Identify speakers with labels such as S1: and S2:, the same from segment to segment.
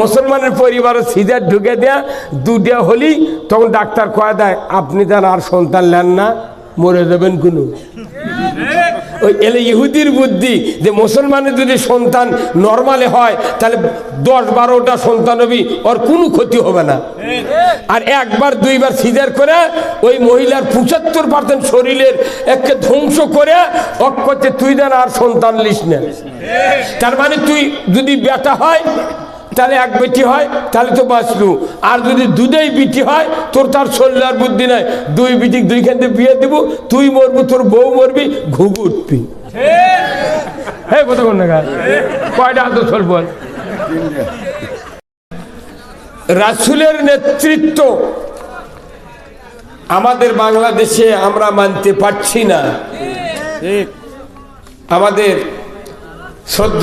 S1: মুসলমানের পরিবারে সিজার ঢুকে দেয়া দুটা হলি, তখন ডাক্তার কয়ে দেয়, আপনি তার আর সন্তান নেন না, মরে যাবেন কোনো। ওই এলে ইহুদির বুদ্ধি যে মুসলমানের যদি সন্তান নর্মালে হয়, তাহলে দশ বারোটা সন্তান হবি, ওর কোনো ক্ষতি হবে না। আর একবার, দুইবার সিজার করে, ওই মহিলার পঁচাত্তর পার্সেন্ট শরীরের একে ধ্বংস করে, অক করতে তুই যেন আর সন্তান লিস না। তার মানে তুই যদি বেটা হয় তাহলে এক বেটি হয় তাহলে তো বাঁচলু। আর যদি দুধেই বিটি হয় তোর তার শরীর বুদ্ধি নাই। দুই বিটি দুইখান থেকে বিয়ে দিব তুই মরবি তোর বউ মরবি ঘুঘু উঠবি। হ্যাঁ কথা কয়টা হাত চল বল? রাসুলের নেতৃত্ব আমাদের বাংলাদেশে আমরা মানতে পারছি না। আমাদের সদ্য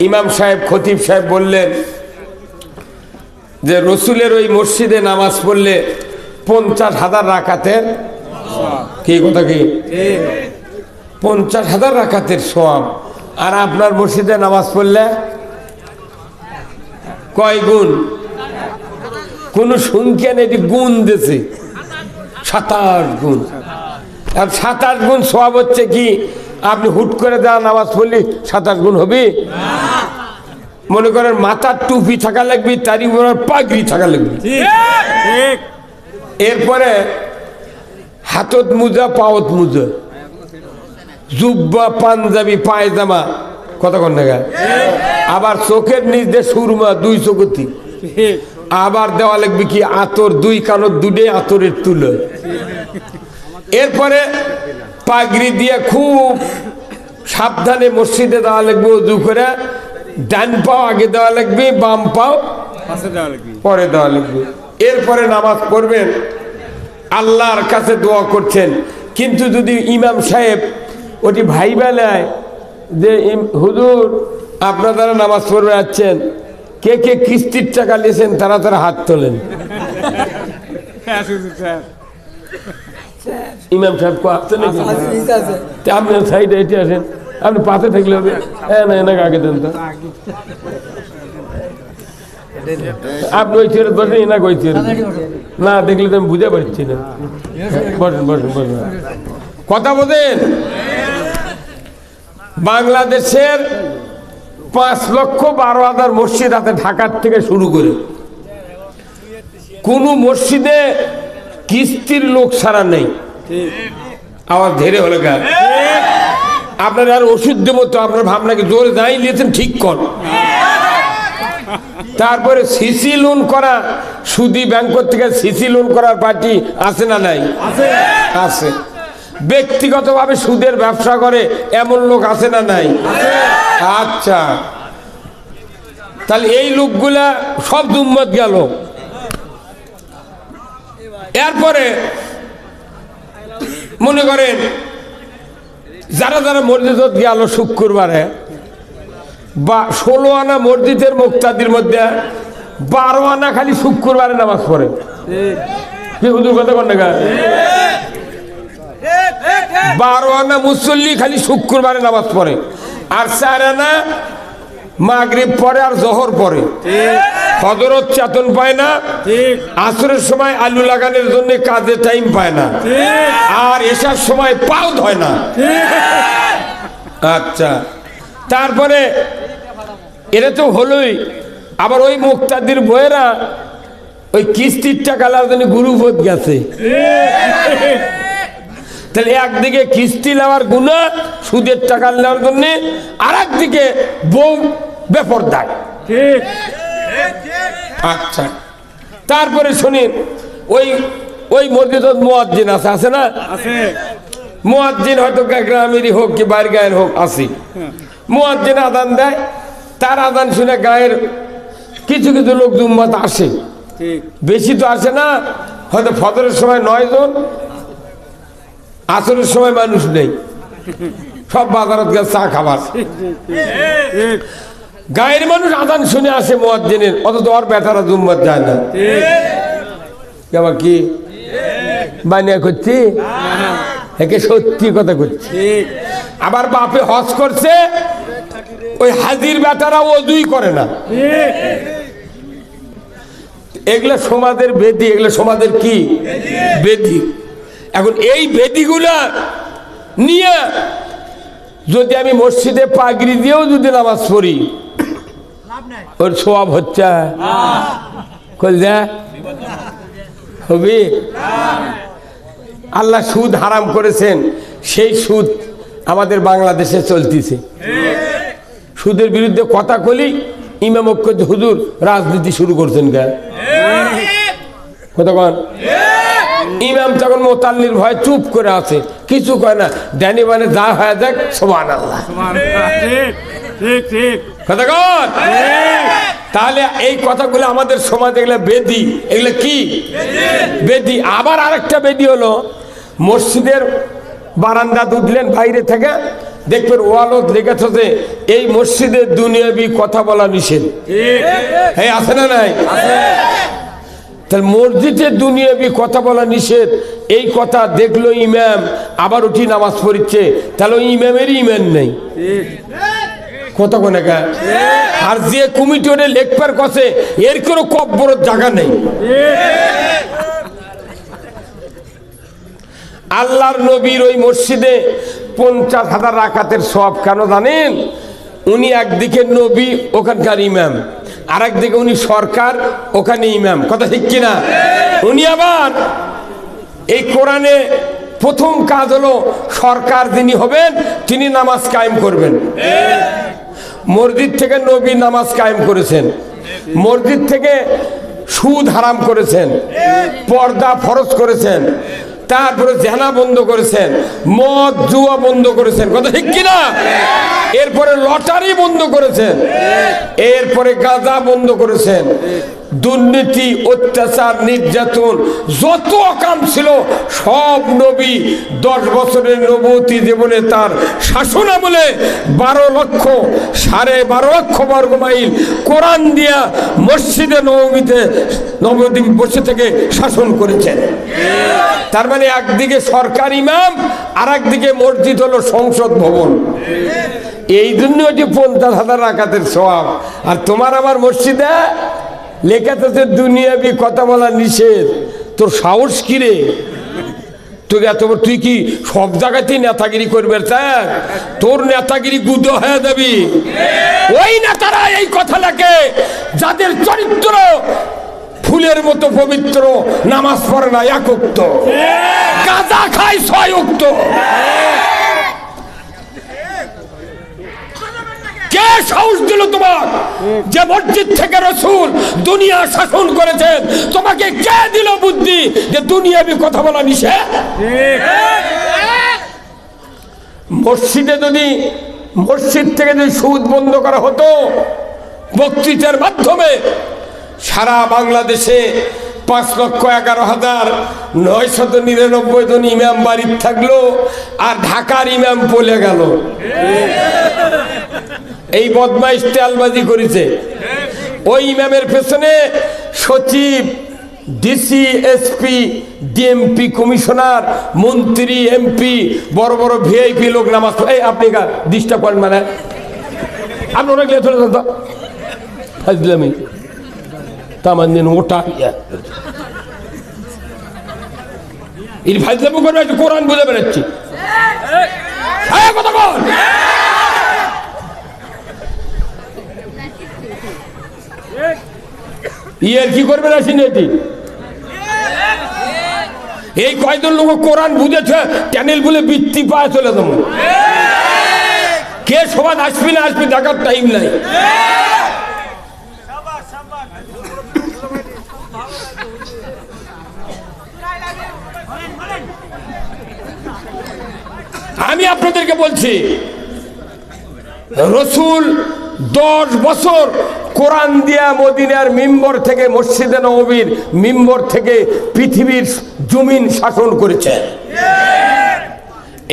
S1: ইমাম সাহেব, খতিব সাহেব বললেন যে, রসুলের ওই মসজিদে নামাজ পড়লে পঞ্চাশ হাজার রাকাতের কি কথা কি? পঞ্চাশ হাজার রাকাতের সোয়াব আর আপনার মসজিদে নামাজ পড়লে কয় গুণ? কোন সংখ্যা নেই এটি গুণ দিছে। সাতাশ গুণ। আর সাতাশ গুণ সোয়াব হচ্ছে কি? আপনি হুট করে দেওয়া নামাজ পড়লে সাতাশ গুণ হবে? মনে করেন মাথার টুপি থাকা লাগবে তারই উপর পাগড়ি থাকা লাগবে। এরপরে হাতত মুজা পাওত মুজা। জুব্বা পাঞ্জাবি পায়জামা কতক্ষণ দেখা আবার চোখের নিচ দিয়ে সুরমা দুই চোখতি আবার দেওয়া লাগবে কি? আতর দুই কানত দুটে আতরের তুলো। এরপরে পাগড়ি দিয়ে খুব সাবধানে মসজিদে দেওয়া লাগবে উজু করে। ডান পাও আগে দেওয়া লাগবে বাম পাও পরে দেওয়া লাগবে। এরপরে নামাজ পড়বেন আল্লাহর কাছে দোয়া করছেন। কিন্তু যদি ইমাম সাহেব ওটি ভাই বেলায় যে হুজুর আপনার দ্বারা নামাজ পড়বে যাচ্ছেন কে কে কিস্তির টাকা নিয়েছেন তারা তারা হাত তোলেন। ইমাম সাহেব কো আসছে নাকি তা আপনি সাইডে এটি আসেন। আপনি পাশে থাকলে হবে হ্যাঁ না এনাকে আগে দেন তো। আপনি ওই চেয়ারে বসেন এনাকে ওই চেয়ারে না দেখলে তো আমি বুঝে পারছি না। বসেন বসেন বসেন। কথা বলেন। বাংলাদেশের পাঁচ লক্ষ বারো হাজার মসজিদ আছে ঢাকার থেকে শুরু করে। কোন মসজিদে কিস্তির লোক ছাড়া নেই। আবার ধীরে হলে গা। আপনার আর ওষুধ দেবো তো আপনার ভাবনাকে জোরে দাঁড়িয়ে নিয়েছেন ঠিক কর। তারপরে সিসি লোন করা, সুদি ব্যাংক থেকে সিসি লোন করার পার্টি আছে না নাই? আছে। ব্যক্তিগতভাবে সুদের ব্যবসা করে, এমন লোক আছে না নাই? আচ্ছা। তাহলে এই লোকগুলা সব দুম্মত গেল। এরপরে মনে করেন, যারা যারা মসজিদত গেল শুক্রবারে, বা ষোলো আনা মসজিদের মুক্তাদির মধ্যে বারো আনা খালি শুক্রবারে নামাজ পড়ে। কি হুজুর বারো আনা মুসল্লি খালি শুক্রবারে নামাজ পড়ে, আর চার আনা মাগরিব পরে আর জহর পরে হজরত চেতন পায় না আসরের সময় আলু লাগানোর জন্য কাজে টাইম পায় না। আর এসার সময় পাও হয় না। আচ্ছা। তারপরে এটা তো হলোই। আবার ওই মুক্তাদির বইয়েরা ওই কিস্তির টাকা লাগার জন্য গুরুপথ গেছে। তাহলে একদিকে কিস্তি নেওয়ার গুণা সুদের টাকা নেওয়ার জন্য আর একদিকে বউ বেপর দেয় আচ্ছা। তারপরে শুনিন ওই ওই মসজিদ মোয়াজ্জিন আছে আছে না? মোয়াজ্জিন হয়তো গ্রামেরই হোক কি বাইরের গায়ের হোক আসি মোয়াজ্জিন আদান দেয় তার আদান শুনে গায়ের কিছু কিছু লোক জুম্মাত আসে। বেশি তো আসে না হয়তো ফজরের সময় নয় জন আসরের সময় মানুষ নেই। সব বাজারত গেছে চা খাবার। গায়ের মানুষ আদান শুনে আসে মোয়াজ্জিনের অথচ ওর বেটারা জুম্মাত যায় না। কেমন কি? বানিয়া করছি? একে সত্যি কথা করছি। আবার বাপে হজ করছে ওই হাজির বেটারা ওজুই করে না। এগুলো সমাজের বেদি এগুলো সমাজের কি? বেদি। এখন এই বেদিগুলা নিয়ে যদি আমি মসজিদে পাগড়ি দিয়েও যদি নামাজ পড়ি ওর সোয়াব হচ্ছে যা আল্লাহ সুদ হারাম করেছেন সেই সুদ আমাদের বাংলাদেশে চলতেছে। সুদের বিরুদ্ধে কথা কলি, ইমাম হুজুর রাজনীতি শুরু করছেন গা কতক্ষণ ইমাম তখন মোতাল্লির ভয় চুপ করে আছে, কিছু কয় না ড্যানি মানে যা হয়ে যাক সোমান আল্লাহ
S2: ঠিক ঠিক। ঠিক
S1: কতক্ষণ তাহলে এই কথাগুলো আমাদের সমাজে এগুলো বেদি। এগুলো কি? বেদি। আবার আরেকটা বেদি হলো, মসজিদের বারান্দা উঠলেন বাইরে থেকে, দেখবেন ওয়ালত লেগেছে যে এই মসজিদের দুনিয়াবি কথা বলা নিষেধ এই আছে না নাই? তাহলে মসজিদে দুনিয়াবি কথা বলা নিষেধ। এই কথা দেখল ইমাম, আবার উঠি নামাজ পড়িচ্ছে। তাহলে ওই ইমামেরই ইমান নেই। কত কোনে আর যে কমিটি ওরে লেখবার কছে এর কোনো কব্বর জায়গা নেই। আল্লাহর নবীর ওই মসজিদে পঞ্চাশ হাজার রাকাতের সব কেন জানেন? উনি একদিকে নবী, ওখানকার ইমাম। আর একদিকে উনি সরকার, ওখানে ইমাম। কথা ঠিক কিনা? উনি আবার এই কোরআনে প্রথম কাজ হলো সরকার যিনি হবেন, তিনি নামাজ কায়েম করবেন। মসজিদ থেকে নবী নামাজ কায়েম করেছেন। মসজিদ থেকে সুদ হারাম করেছেন। পর্দা ফরজ করেছেন। তারপরে জেনা বন্ধ করেছেন। মদ, জুয়া বন্ধ করেছেন। কথা ঠিক কিনা? এরপরে লটারি বন্ধ করেছেন। এরপরে গাঁজা বন্ধ করেছেন। দুর্নীতি, অত্যাচার, নির্যাতন, যত অকাম ছিল, সব নবী দশ বছরের নবতী জীবনে তার শাসন আমলে বারো লক্ষ, সাড়ে বারো লক্ষ বর্গ মাইল কোরআন দিয়া মসজিদে নবমীতে নবদ্বীপ বসে থেকে শাসন করেছেন। তার মানে একদিকে সরকার ইমাম আর একদিকে মসজিদ হলো সংসদ ভবন। এই জন্য যে পঞ্চাশ হাজার রাকাতের সব আর তোমার আমার মসজিদে লেখা থাকে দুনিয়াবি কথা বলা নিষেধ। তোর সাহস কি রে? তুই এত তুই কি সব জায়গাতেই নেতাগিরি করবে স্যার তোর নেতাগিরি গুদ হয়ে যাবি। ওই নেতারা এই কথা লেখে যাদের চরিত্র ফুলের মতো পবিত্র নামাজ পড়ে না একক্ত গাঁজা খায় ছয় উক্ত। কে সাহস দিল তোমার, যে মসজিদ থেকে রসুল দুনিয়া শাসন করেছেন তোমাকে কে দিল বুদ্ধি যে দুনিয়াবি কথা বলা নিষেধ? মসজিদে যদি, মসজিদ থেকে যদি সুদ বন্ধ করা হতো, বক্তৃতার মাধ্যমে সারা বাংলাদেশে পাঁচ লক্ষ এগারো হাজার নয়শত নিরানব্বই জন ইমাম বাড়ির থাকল আর ঢাকার ইমাম পলে গেল। এই বদমাইশ তেলবাজি করেছে। ওই ইমামের পেছনে সচিব ডিসি এসপি ডিএমপি কমিশনার, মন্ত্রী এমপি বড় বড় ভিআইপি লোক নামাজ এই, আপনি ডিস্টার্ব করেন মানে। আপনি অনেক লেট হলে তো তামান দিন ওটা করবে, একটু কোরআন বুঝে বেড়াচ্ছি। কথা বল। ইয়ের কি করবে না সিনেটি? এই কয়জন লোক কোরআন বুঝেছে চ্যানেল বলে বৃত্তি পায় চলে যাব। কে সবাই আসবি না আসবি দেখার টাইম নাই। আমি আপনাদেরকে বলছি, রসুল দশ বছর কোরআন দিয়া মদিনার মিম্বর থেকে মসজিদে নবীর মিম্বর থেকে পৃথিবীর জমিন শাসন করেছে।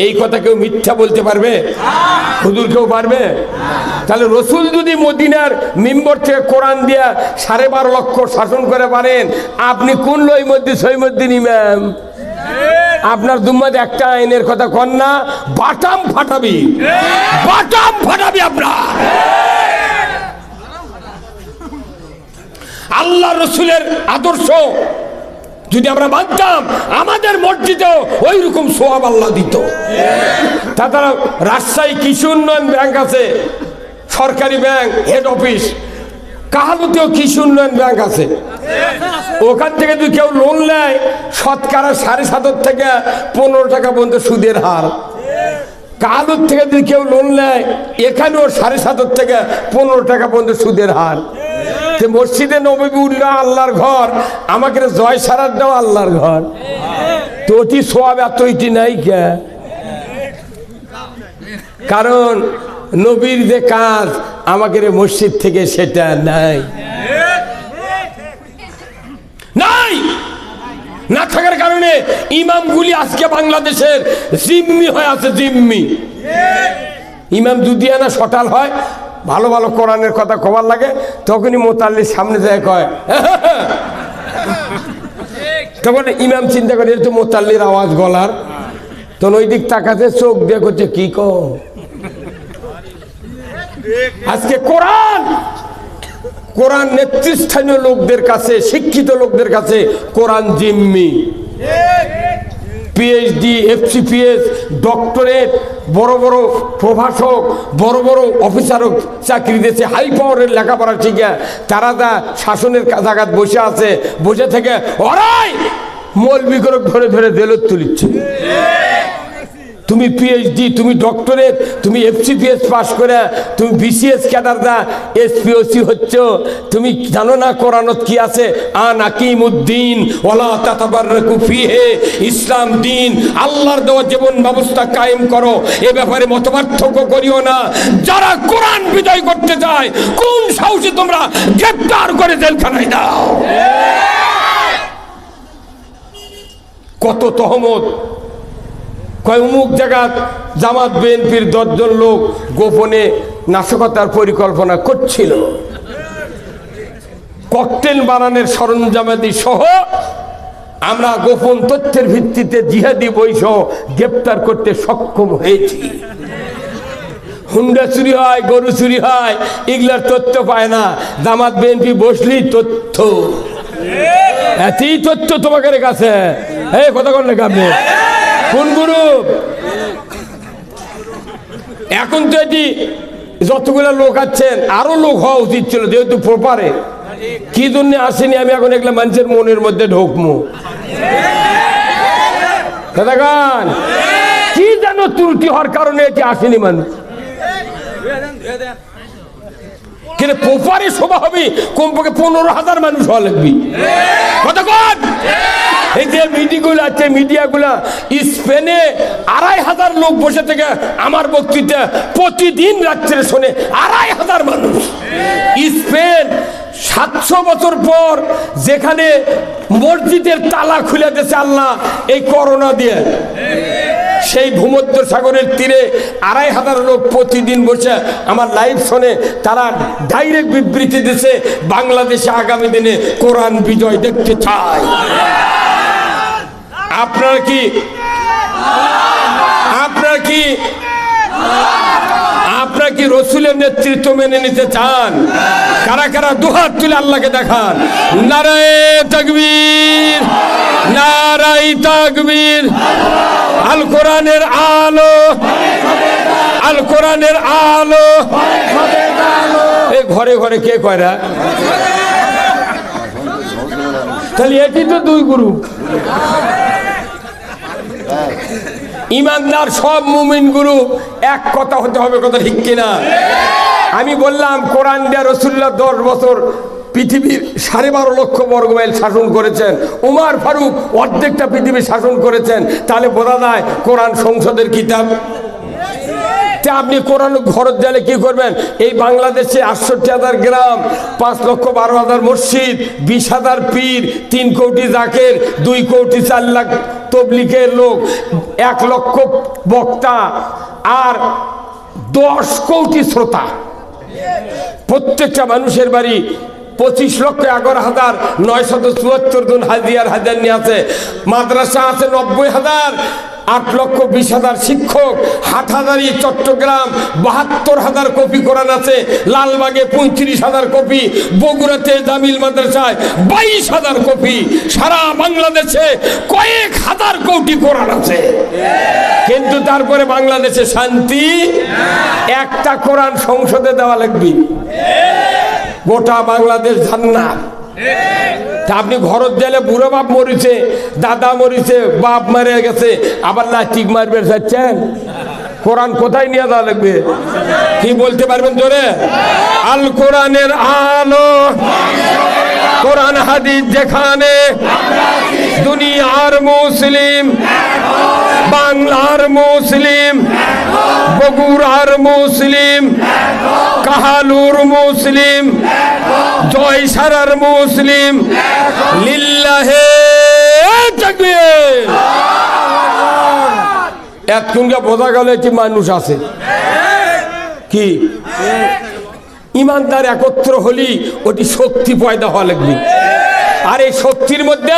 S1: এই কথা কেউ মিথ্যা বলতে পারবে? হুজুর কেউ পারবে? তাহলে রসুল যদি মদিনার মিম্বর থেকে কোরআন দিয়া সাড়ে বারো লক্ষ শাসন করে পারেন, আপনি কোন লই মধ্যে সই মধ্যে ইমাম? আপনার দুম্মাদ একটা আইনের কথা কন না, বাটাম ফাটাবি। বাটাম ফাটাবি আপনার। আল্লাহ রসুলের আদর্শ। যদি আমরা মানতাম, আমাদের মসজিদেও ওই রকম সোয়াব আল্লাহ দিত। তাছাড়া রাজশাহী কৃষি উন্নয়ন ব্যাংক আছে, সরকারি ব্যাংক হেড অফিস কাহালুতেও কৃষি উন্নয়ন ব্যাংক আছে। ওখান থেকে যদি কেউ লোন নেয়, শতকরা সাড়ে সাতের থেকে পনেরো টাকা পর্যন্ত সুদের হার। কালুর থেকে যদি কেউ লোন নেয়, এখানেও সাড়ে সাতের থেকে পনেরো টাকা পর্যন্ত সুদের হার। তো মসজিদে নবী উল্লাহ আল্লাহর ঘর, আমাকে জয় সারার দেওয়া আল্লাহর ঘর। তো অতি সোয়াব এত ইটি নাই কে? কারণ নবীর যে কাজ, আমাকে মসজিদ থেকে সেটা নাই। নাই! না থাকার কারণে ইমামগুলি আজকে বাংলাদেশের জিম্মি হয়ে আছে, জিম্মি। ইমাম যদি না সটাল হয় ভালো ভালো কোরআনের কথা কবার লাগে, তখনই মোতাল্লির সামনে যায় কয়, তখন ইমাম চিন্তা করে তো মোতাল্লির আওয়াজ গলার। তখন ওই দিক তাকাতে চোখ দিয়ে করছে, কি ক? আজকে কোরআন কোরআন নেতৃস্থানীয় লোকদের কাছে, শিক্ষিত লোকদের কাছে কোরআন জিম্মি। পিএইচডি এফসিপিএস ডক্টরেট বড় বড় প্রভাষক, বড় বড় অফিসারও চাকরি দিয়েছে হাই পাওয়ারের লেখাপড়া শিখে তারা তা শাসনের জায়গাত বসে আছে, বসে থেকে ওরাই মৌলবিকরক ধরে ধরে দেলত তুলিচ্ছে। তুমি পিএইচডি তুমি ডক্টরেট তুমি এফসিপিএস পাস করে, তুমি বিসিএস ক্যাডার দা এসপিওসি হচ্ছ। তুমি জানো না কোরআনত কি আছে? আন আকিমুদ্দিন ওলা তাতাবার কুফিহে ইসলাম দিন, আল্লাহর দেওয়া জীবন ব্যবস্থা কায়েম করো। এ ব্যাপারে মতপার্থক্য করিও না। যারা কোরআন বিজয় করতে চায়, কোন সাহসে তোমরা গ্রেপ্তার করে জেলখানায় দাও। কত তহমত। কয়, অমুক জায়গা জামাত, বিএনপির দশজন লোক গোপনে নাশকতার পরিকল্পনা করছিল। ককটেল বানানোর সরঞ্জামাদি সহ আমরা গোপন তথ্যের ভিত্তিতে জিহাদি সহ গ্রেপ্তার করতে সক্ষম হয়েছি। হুন্ডা চুরি হয়, গরু চুরি হয়, এগুলার তথ্য পায় না। জামাত, বিএনপি বসলি তথ্য। এতই তথ্য তোমাদের কাছে। এই, কথা কন না আপনি? কোন গ্রুপ? এখন তো এটি যতগুলো লোক আছেন, আরও লোক হওয়া উচিত ছিল, যেহেতু প্রপারে। কি জন্য আসেনি, আমি এখন এগুলো মানুষের মনের মধ্যে ঢোকমু। দাদাগান, কি যেন ত্রুটি হওয়ার কারণে এটি আসেনি মানুষ। কিন্তু প্রপারে শোভা হবে, কমপক্ষে পনেরো হাজার মানুষ হওয়া লাগবে। কতক্ষণ এই যে মিডিয়াগুলো আছে, মিডিয়াগুলো, স্পেনে আড়াই হাজার লোক বসে থেকে আমার বক্তৃতা প্রতিদিন রাত্রে শোনে, আড়াই হাজার মানুষ। স্পেন সাতশো বছর পর যেখানে মসজিদের তালা খুলে দিয়েছে আল্লাহ, এই করোনা দিয়ে। সেই ভূমধ্য সাগরের তীরে আড়াই হাজার লোক প্রতিদিন বসে আমার লাইভ শোনে, তারা ডাইরেক্ট বিবৃতি দিছে বাংলাদেশে আগামী দিনে কোরআন বিজয় দেখতে চায়। আপনারা কি? আপনারা কি? আপনারা কি রসুলের নেতৃত্ব মেনে নিতে চান? কারা কারা দুহাত তুলে আল্লাহকে দেখান? নারায় তকবীর নারাই তকবীর। আল কোরআনের আলো, আল কোরআনের আলো। এই ঘরে ঘরে কে কয়রা তাহলে এটি তো দুই গ্রুপ ইমানদার সব মুমিন গুরু, এক কথা হতে হবে কথা ঠিক কিনা? আমি বললাম, কোরআন দেয়া রসুল্লাহ দশ বছর পৃথিবীর সাড়ে বারো লক্ষ বর্গ মাইল শাসন করেছেন। উমার ফারুক অর্ধেকটা পৃথিবী শাসন করেছেন। তাহলে বোঝা যায় কোরআন সংসদের কিতাব। আপনি কোরআন ঘরত দিলে কি করবেন? এই বাংলাদেশে আটষট্টি হাজার গ্রাম, পাঁচ লক্ষ বারো হাজার মসজিদ, বিশ হাজার পীর, তিন কোটি জাকের, দুই কোটি চার লাখ তবলিকের লোক, এক লক্ষ বক্তা আর দশ কোটি শ্রোতা। প্রত্যেকটা মানুষের বাড়ি পঁচিশ লক্ষ এগারো হাজার নয়শত চুয়াত্তর জন হাজিয়ার হাজার নিয়ে আছে। মাদ্রাসা আছে নব্বই হাজার আট লক্ষ বিশ হাজার শিক্ষক হাটহাজারি চট্টগ্রাম, বাহাত্তর হাজার কপি কোরআন আছে, লালবাগে পঁয়ত্রিশ হাজার কপি, বগুড়াতে জামিল মাদ্রাসায় বাইশ হাজার কপি, সারা বাংলাদেশে কয়েক হাজার কোটি কোরআন আছে। কিন্তু তারপরে বাংলাদেশে শান্তি একটা কোরআন সংসদে দেওয়া লাগবে। গোটা বাংলাদেশ জান্নাত তা আপনি ঘরত গেলে বুড়ো বাপ মরিছে, দাদা মরিছে, বাপ মারে গেছে, আবার লাস্টিক মারবে চাচ্ছেন কোরআন কোথায় নিয়ে যাওয়া লাগবে? কি বলতে পারবেন জোরে? আল কোরআনের আলো, কোরআন হাদিস যেখানে দুনিয়ার মুসলিম, বাংলার মুসলিম বগুড়ার মুসলিম, কাহালুর মুসলিম, জয়সারার মুসলিম, লিল্লাহে এতক্ষণকে বোঝা গেল একটি মানুষ আছে। কি? ইমানদার একত্র হলি ওটি শক্তি পয়দা হওয়া লাগবে। আর এই শক্তির মধ্যে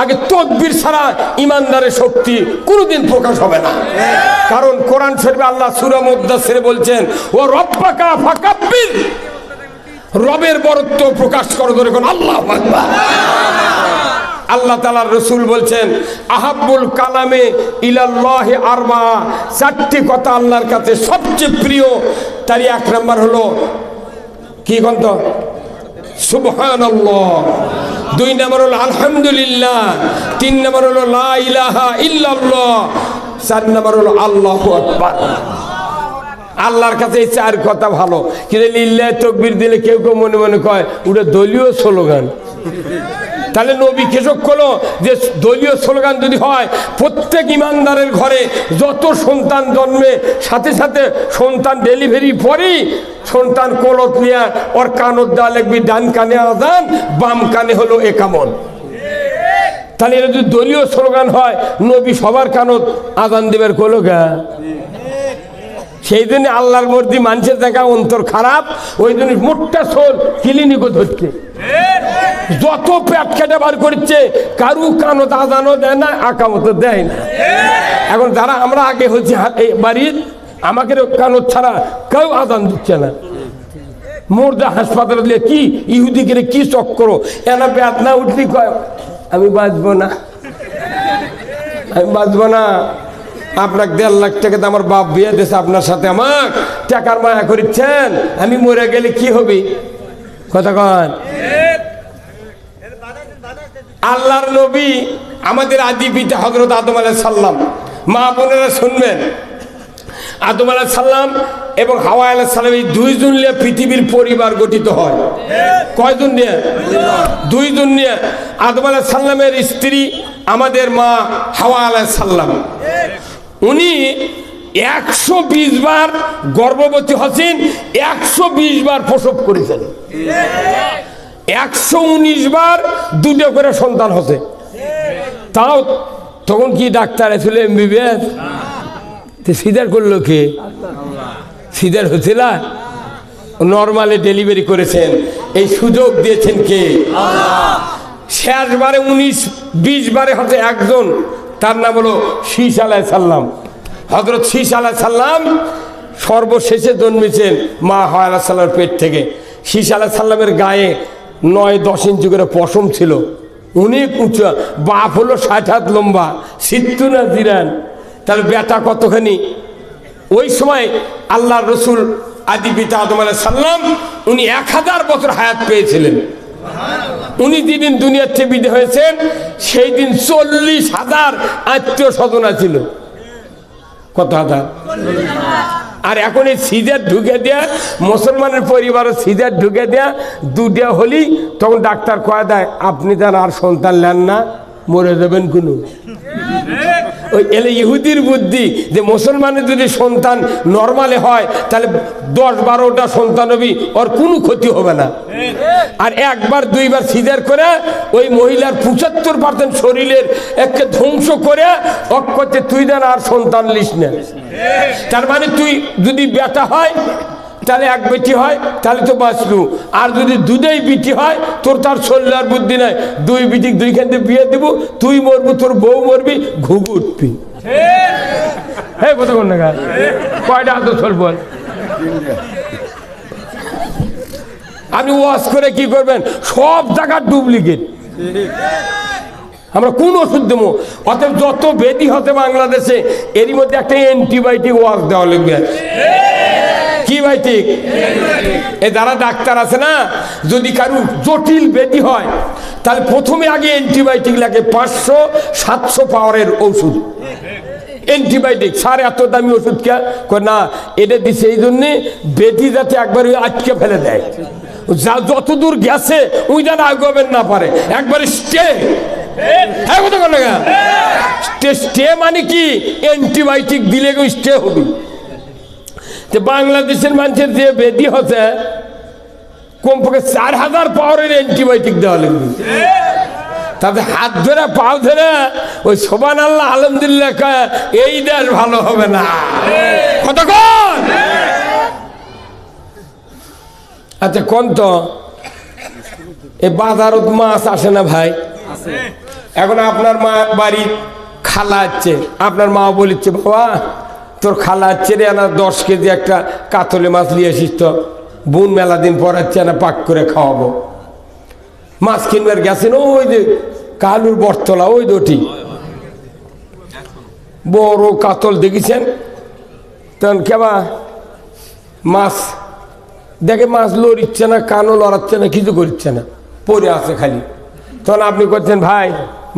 S1: আগে তকবির ছাড়া ইমানদারের শক্তি কোনোদিন প্রকাশ হবে না। কারণ কোরআন শরীফে আল্লাহ সুরা মুদাসির বলছেন ও রব্বাকা ফাকাব্বির রবের বরত্ব প্রকাশ করো ধরে কোন আল্লাহ আল্লাহ তালার রসুল বলছেন, আহাব্বুল কালামে ইলাল্লাহে আরবা। চারটি কথা আল্লাহর কাছে সবচেয়ে প্রিয়। তারই এক নম্বর হলো, কি গন্ত সুবহান দুই নম্বর হলো, আলহামদুলিল্লাহ। তিন নম্বর হলো, লা ইলাহা ইল্লাল্লাহ। চার নম্বর হলো, আল্লাহ আকবার। আল্লাহর কাছে এই চার কথা ভালো। কিন্তু লিল্লাহ তকবির দিলে কেউ কেউ মনে মনে কয়, ওটা দলীয় স্লোগান। তাহলে নবী কেশক করল যে দলীয় স্লোগান যদি হয়, প্রত্যেক ইমানদারের ঘরে যত সন্তান জন্মে, সাথে সাথে সন্তান ডেলিভারি পরেই সন্তান কলত নিয়ে ওর কানত দেওয়া লাগবে, ডান কানে আদান বাম কানে হলো একামন তাহলে এটা যদি দলীয় স্লোগান হয়, নবী সবার কানত আদান দেবের কলো গা। সেই জন্য আল্লাহর মর্দি মানুষের দেখা অন্তর খারাপ, ওই জন্য মোটটা সোল ক্লিনিকও ধরছে। যত পেট কেটে বার করছে কারু কানো দাদানো দেয় না আঁকা আকামতো দেয় না। এখন যারা আমরা আগে হচ্ছি হা- এই বাড়ির আমাকে কানো ছাড়া কেউ আদান দিচ্ছে না। মোর্দা হাসপাতালে দিলে কি ইহুদিকে কি চক্কর, এনা ব্যাত না উঠলি কয়, আমি বাঁচবো না। আমি বাঁচবো না। আপনাকে দেড় লাখ টাকা আমার বাপ বিয়ে দিয়েছে আপনার সাথে আমার টাকার মায়া করিচ্ছেন, আমি মরে গেলে কি হবে? কথা কন। আল্লাহর নবী আমাদের আদি পিতা হজরত আদম আলাহ সাল্লাম মা বোনেরা শুনবেন। আদম আলাহ সাল্লাম এবং হাওয়া আলাহ সাল্লাম এই দুইজন নিয়ে পৃথিবীর পরিবার গঠিত হয়। কয়জন নিয়ে? দুইজন নিয়ে। আদম আলাহ সাল্লামের স্ত্রী আমাদের মা হাওয়া আলাহ সাল্লাম উনি একশো বিশ বার গর্ভবতী হচ্ছেন, একশো বিশ বার প্রসব করেছেন। একশো উনিশ বার দুটো করে সন্তান হতে। তাও তখন কি ডাক্তার ছিল এমবিবিএস সিজার করল কে? সিজার হচ্ছিল নর্মালে ডেলিভারি করেছেন। এই সুযোগ দিয়েছেন কে? শেষবারে উনিশ বিশ বারে হচ্ছে একজন। তার নাম হলো শীষ আলাহ সাল্লাম হজরত শীষ আলাহ সাল্লাম সর্বশেষে জন্মেছেন মা হয়ালা সাল্লামের পেট থেকে। শীষ আলাহ সাল্লামের গায়ে নয় দশ ইঞ্চি করে পশম ছিল। অনেক উঁচু, বাপ হলো ষাট হাত লম্বা, সিদ্ধু না জিরান? তাহলে বেটা কতখানি? ওই সময় আল্লাহ রসুল আদি পিতা আদম সাল্লাম উনি এক হাজার বছর হায়াত পেয়েছিলেন। উনি যেদিন দুনিয়ার থেকে বিদে হয়েছেন সেই দিন চল্লিশ হাজার আত্মীয় স্বজনা ছিল কত হাজার? আর এখন এই সিজার ঢুকে দেয়া, মুসলমানের পরিবারের সিজার ঢুকে দেয়া দুটা হলি, তখন ডাক্তার কয়া দেয়, আপনি তার আর সন্তান নেন না, মরে দেবেন কোনো? ওই এলে ইহুদির বুদ্ধি যে মুসলমানের যদি সন্তান নর্মালে হয়, তাহলে দশ বারোটা সন্তান হবি, ওর কোনো ক্ষতি হবে না। আর একবার, দুইবার সিজার করে ওই মহিলার পঁচাত্তর পার্সেন্ট শরীরের একে ধ্বংস করে অক করছে, তুই দেন আর সন্তান লিস না। তার মানে তুই যদি বেটা হয় তাহলে এক বেটি হয় তাহলে তো বাঁচলু। আর যদি দুধেই বিটি হয় তোর তার শরীর আর বুদ্ধি নাই। দুই বিটি দুইখান থেকে বিয়ে দিব তুই মরবি তোর বউ মরবি ঘুঘু উঠবি। হ্যাঁ কত কোন কয়টা হাতে চল বল। আপনি ওয়াশ করে কি করবেন? সব জায়গার ডুপ্লিকেট। আমরা কোন ওষুধ দেবো? অতএব যত বেদি হতে বাংলাদেশে এরই মধ্যে একটা অ্যান্টিবায়োটিক ওয়াশ দেওয়া লাগবে। কি বাইটিক এ যারা ডাক্তার আছে না, যদি কারু জটিল বেদি হয়, তাহলে প্রথমে আগে অ্যান্টিবায়োটিক লাগে পাঁচশো, সাতশো পাওয়ারের ওষুধ অ্যান্টিবায়োটিক সার এত দামি ওষুধ কে? না, এটা দিছে এই জন্যে বেদি যাতে একবারে আটকে ফেলে দেয়। যা যতদূর গেছে, ওই যেন আগাবেন না পারে। একবারে স্টে। হ্যাঁ স্টে স্টে মানে কি? অ্যান্টিবায়োটিক দিলে স্টে হবে। যে বাংলাদেশের মানুষের যে বেদি হচ্ছে কমপক্ষে চার হাজার পাওয়ারের অ্যান্টিবায়োটিক দেওয়া লাগবে। তাতে হাত ধরে পাও ধরে ওই সোবান আল্লাহ আলহামদুলিল্লাহ কয়, এই দেশ ভালো হবে না। কতক্ষণ আচ্ছা কোন তো? এ বাজারত মাছ আসে না ভাই? এখন আপনার মা বাড়ি খালা আছে আপনার মা বলিচ্ছে বাবা তোর খালা আছে রে না দশ কেজি একটা কাতলে মাছ নিয়ে আসিস তো। বোন মেলা দিন পরাচ্ছে না, পাক করে খাওয়াবো। মাছ কিনবার গেছেন ওই যে কালুর বটতলা, ওই দুটি। বড় কাতল দেখেছেন? তখন কেবা মাছ, দেখে মাছ লড়িচ্ছে না, কানও লড়াচ্ছে না, কিছু করছে না পরে আছে খালি। তখন আপনি করছেন, ভাই,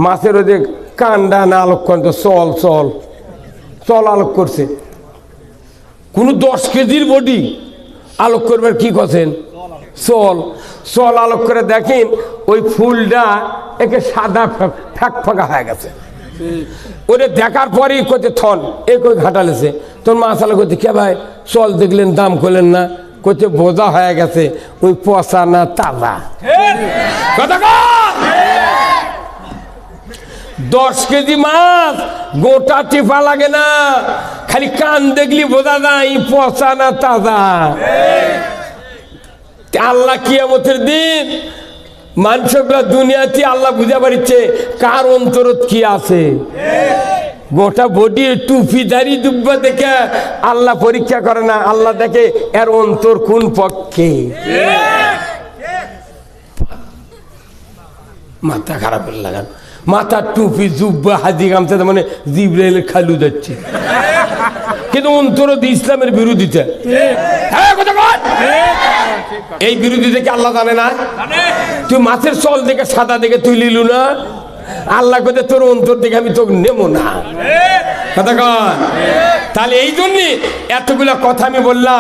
S1: মাছের ওই যে কান্ডা না আলোক চল চল। চল আলোক করছে। কোনো দশ কেজির বডি আলোক করবার কি করছেন চল। চল আলোক করে দেখেন, ওই ফুলটা একে সাদা ফ্যাক- ফাঁকা হয়ে গেছে। ওরে দেখার পরেই করতে থন এ কই ঘাটালেছে তোর মাছ আলো করতে কে ভাই, চল দেখলেন, দাম করলেন না। করতে বোঝা হয়ে গেছে, ওই পচা না তাজা। কথা? দশ কেজি মাছ, গোটা টিপা লাগে না। খালি কান দেখলি বোঝা যায় পচা না তাজা। আল্লাহ কিয়ামতের দিন মানুষগুলা দুনিয়াতে আল্লাহ বুঝা পারিচ্ছে কার অন্তরত কি আছে? গোটা বডি টুপি, দাড়ি, দুব্বা দেখে আল্লাহ পরীক্ষা করে না, আল্লাহ দেখে এর অন্তর কোন পক্ষে? মাথা খারাপ লাগান। মাথার টুপি, জুব্বা, হাজি গামছা মানে জিব্রাইলের খালু যাচ্ছে। কিন্তু অন্তর ইসলামের বিরোধিতা। হ্যাঁ। এই বিরোধিতা কি আল্লাহ জানে না? তুই মাছের চল দেখে সাদা দেখে তুই লিলু না? আল্লাহ কোথায় তোর অন্তর দেখে আমি তোকে নেব না। কথা তাহলে এই জন্যে এতগুলা কথা আমি বললাম।